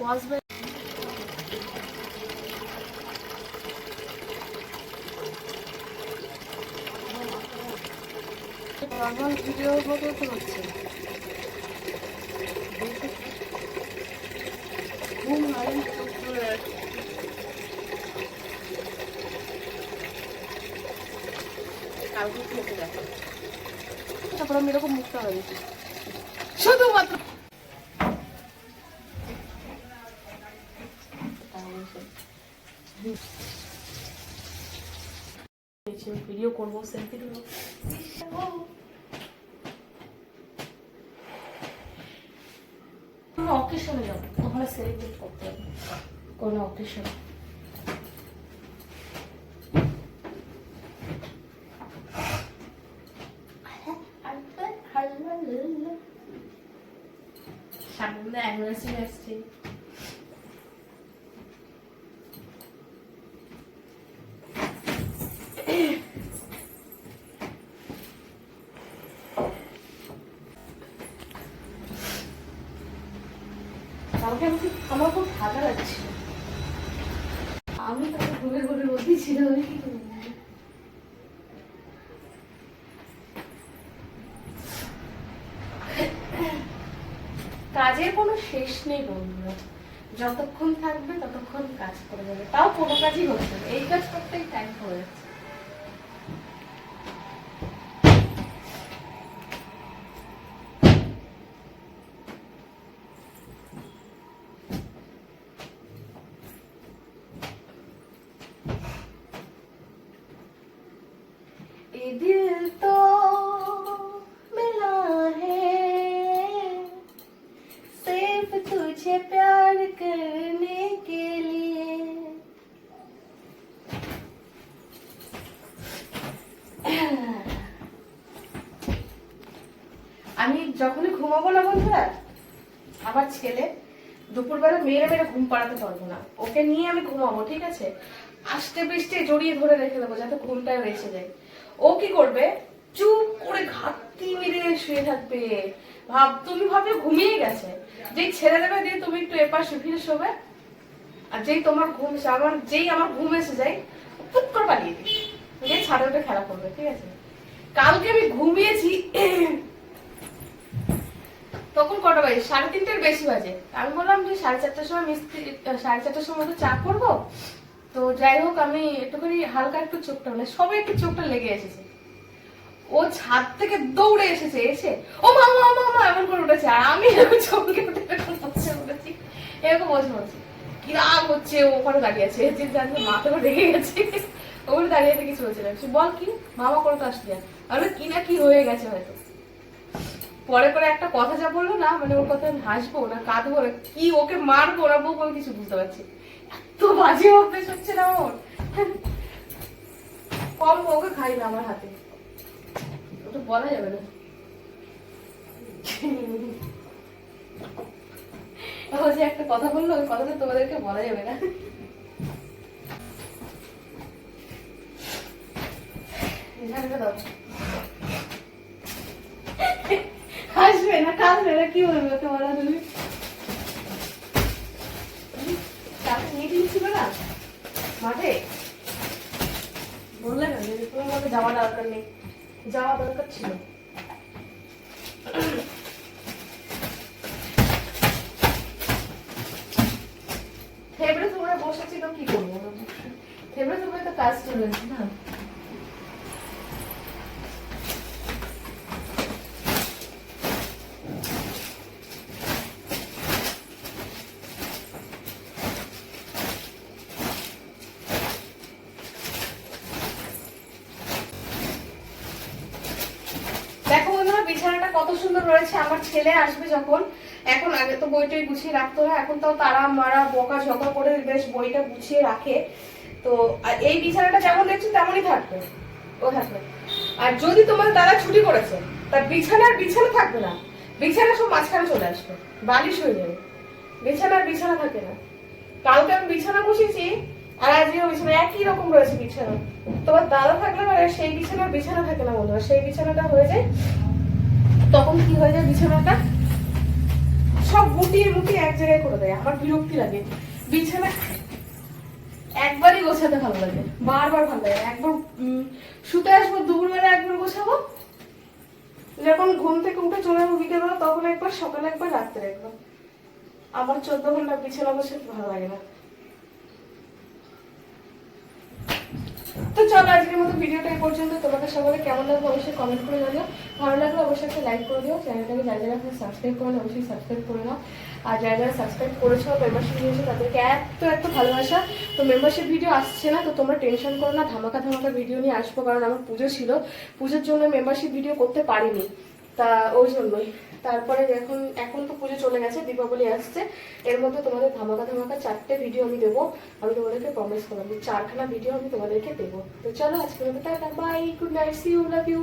ওয়াজবে normal ভিডিওর মতো তো হচ্ছে ঘুম হয় কালকে খেতে দেখো তারপর আমি এরকম মুখটা হয়ে গেছি শুধুমাত্র ভিডিও করব সেলফি কোনো অকেশনে যাব ওখানে সেলিব্রেট করতে হবে কোনো অকেশনে সামনে অ্যানিভার্সারি আসছে। কালকে খুব- আমি তাকে ঘুরে ঘুরে মধ্যেই ছিল আমি কি করব কাজের কোনো শেষ নেই, বন্ধুরা। যতক্ষণ থাকবে, ততক্ষণ কাজ করে যাবে। তাও কোনো কাজই হচ্ছে না। এই কাজ করতেই টাইম হয়ে যাচ্ছে। তো যখনই ঘুমাবো না বন্ধুরা, আমার ছেলে দুপুরবেলা মেরে মেরে ঘুম পাড়াতে পারব না। ওকে নিয়ে আমি ঘুমাবো, ঠিক আছে? আষ্টে বৃষ্টি জড়িয়ে ধরে রেখে দেবো যাতে ঘুমটা এসে যায়। ও কি করবে? চুপ করে ঘাটতি মেরে শুয়ে থাকবে। ভাব, তুমি ভাবে ঘুমিয়ে গেছে। যেই ছেড়ে দেবে দিয়ে তুমি একটু এপাশ ফিরে শোবে, আর যেই তোমার ঘুম আমার, যেই আমার ঘুম এসে যায় পুক করে পালিয়ে দিই দিয়ে উঠে খেলা করবে, ঠিক আছে? কালকে আমি ঘুমিয়েছি তখন কটা বাজে? সাড়ে তিনটের বেশি বাজে। আমি বললাম যে সাড়ে চারটার সময় মিস্ত্রি সাড়ে চারটার সময় মতো চা করব। তো যাই হোক, আমি একটুখানি হালকা একটু চোখটা মানে সবে একটু চোখটা লেগে এসেছে। ও ছাদ থেকে দৌড়ে এসেছে, এসে, ও মামা মামা মামা এমন করে উঠেছে। আর আমি এরকম উঠে বসে উঠেছি। এরকম বসে বলছি কি রাগ হচ্ছে, ও ওখানে দাঁড়িয়ে আছে। যে জানতে মাথা রেগে গেছে। ওখানে দাঁড়িয়ে থেকে কিছু বলছিলাম বল কি? মামা করে তো আসলি আমি কি না কি হয়ে গেছে হয়তো। পরে পরে একটা কথা যা বলল না মানে ওর কথা আমি হাসবো না, কাঁদবো না, কি ওকে মারবো না বলব আমি কিছু বুঝতে পারছি এত বাজে অভ্যেস হচ্ছে না ওর। কম ওকে খাই না আমার হাতে। ওটা বলা যাবে না। যে একটা কথা বলল, ওই কথাটা তোমাদেরকে বলা যাবে না। ঝাড়টা দাও। হাসবে না? কি যাওয়া দরকার ছিল। থেবড়ে তোমরা বসেছিল কি করব থেবড়ে তোমরা তো কাজ চলেছে না দেখো বন্ধুরা বিছানাটা কত সুন্দর রয়েছে। আমার ছেলে আসবে যখন। এখন আগে তো বইটাই গুছিয়ে রাখতে না এখন তো তারা মারা বকা ঝকা করে বেশ বইটা গুছিয়ে রাখে। তো এই বিছানাটা যেমন দেখছ, তেমনই থাকবে। ও থাকবে। আর যদি তোমার দাদা ছুটি করেছে, তার বিছানার বিছানা থাকবে না। বিছানা সব মাঝখানে চলে আসবে। বালিশ হয়ে যাবে। বিছানার বিছানা থাকে না। কালকে আমি বিছানা বসেছি, আর আজকেও বিছানা। একই রকম রয়েছে বিছানা। তোমার দাদা থাকলে মানে সেই বিছানার বিছানা থাকে না বন্ধুরা। সেই বিছানাটা হয়ে যায় তখন কি হয়ে যায় বিছানাটা সব গুটিয়ে মুটিয়ে এক জায়গায় করে দেয়, আমার বিরক্তি লাগে। বিছানা একবারই গোছাতে ভালো লাগে, বারবার ভালো লাগে। একবার শুতে আসব, দুপুরবেলা একবার গোছাবো। যখন ঘুম থেকে উঠে চলে যাব বিকেলবেলা, তখন একবার, সকালে একবার, রাত্রে একবার। আমার চোদ্দ ঘণ্টা বিছানা গোছাতে ভালো লাগে না। তো চলো, আজকের মতো ভিডিওটা এই পর্যন্ত। তোমাদের সকলে কেমন লাগবে অবশ্যই কমেন্ট করে জানিও। ভালো লাগলে অবশ্যই একটা লাইক করে দিও। চ্যানেলটাকে যারা যারা এখন সাবস্ক্রাইব করে নাও অবশ্যই সাবস্ক্রাইব করে নাও। আর যারা যারা সাবস্ক্রাইব করেছ মেম্বারশিপ নিয়েছো, তাদেরকে এত এত ভালোবাসা। তো মেম্বারশিপ ভিডিও আসছে না, তো তোমরা টেনশন করো না, ধামাকা ধামাকা ভিডিও নিয়ে আসব, কারণ আমার পুজো ছিল। পুজোর জন্য মেম্বারশিপ ভিডিও করতে পারিনি। তা, ওই জন্যই। তারপরে এখন এখন তো পুজো চলে গেছে, দীপাবলি আসছে। এর মধ্যে তোমাদের ধামাকা ধামাকা চারটে ভিডিও আমি দেবো। আমি তোমাদেরকে প্রমিস যে চারখানা ভিডিও আমি তোমাদেরকে দেবো। তো চলো tata bye good night see you love you